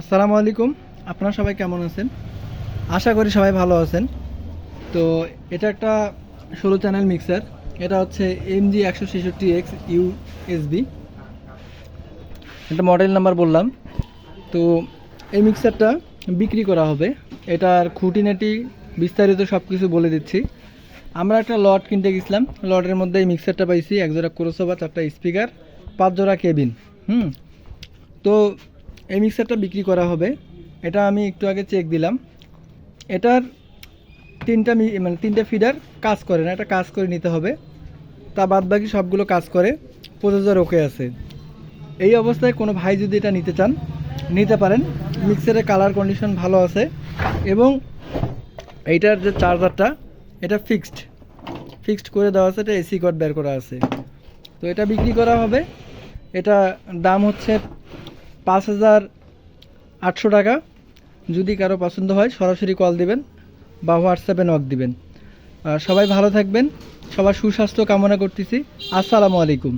আসসালামু আলাইকুম। আপনারা সবাই কেমন আছেন? আশা করি সবাই ভালো আছেন। তো এটা একটা ষোলো চ্যানেল মিক্সার। এটা হচ্ছে এম জি একশো ছেষট্টি এক্স ইউএসবি এটা মডেল নাম্বার বললাম। তো এই মিক্সারটা বিক্রি করা হবে। এটার খুঁটিনাটি বিস্তারিত সব কিছু বলে দিচ্ছি। আমরা একটা লট কিনতে গেছিলাম। লটের মধ্যে এই মিক্সারটা পাইছি, এক জোড়া ক্রোসোভা চারটা স্পিকার, পাঁচ জোড়া কেবিন হুম? তো এই মিক্সারটা বিক্রি করা হবে। এটা আমি একটু আগে চেক দিলাম। এটার তিনটা মানে তিনটা ফিডার কাজ করে না, এটা কাজ করে নিতে হবে। তা বাদ বাকি সবগুলো কাজ করে প্রযোজক ওকে আছে। এই অবস্থায় কোনো ভাই যদি এটা নিতে চান, নিতে পারেন। মিক্সারের কালার কন্ডিশন ভালো আছে এবং এইটার যে চার্জারটা এটা ফিক্সড ফিক্সড করে দেওয়া আছে, এটা এসি কট বের করা আছে। তো এটা বিক্রি করা হবে। এটা দাম হচ্ছে পাঁচ হাজার আটশো টাকা। যদি কারও পছন্দ হয়, সরাসরি কল দিবেন বা হোয়াটসঅ্যাপে নক দিবেন। সবাই ভালো থাকবেন, সবার সুস্বাস্থ্য কামনা করতেছি। আসসালামু আলাইকুম।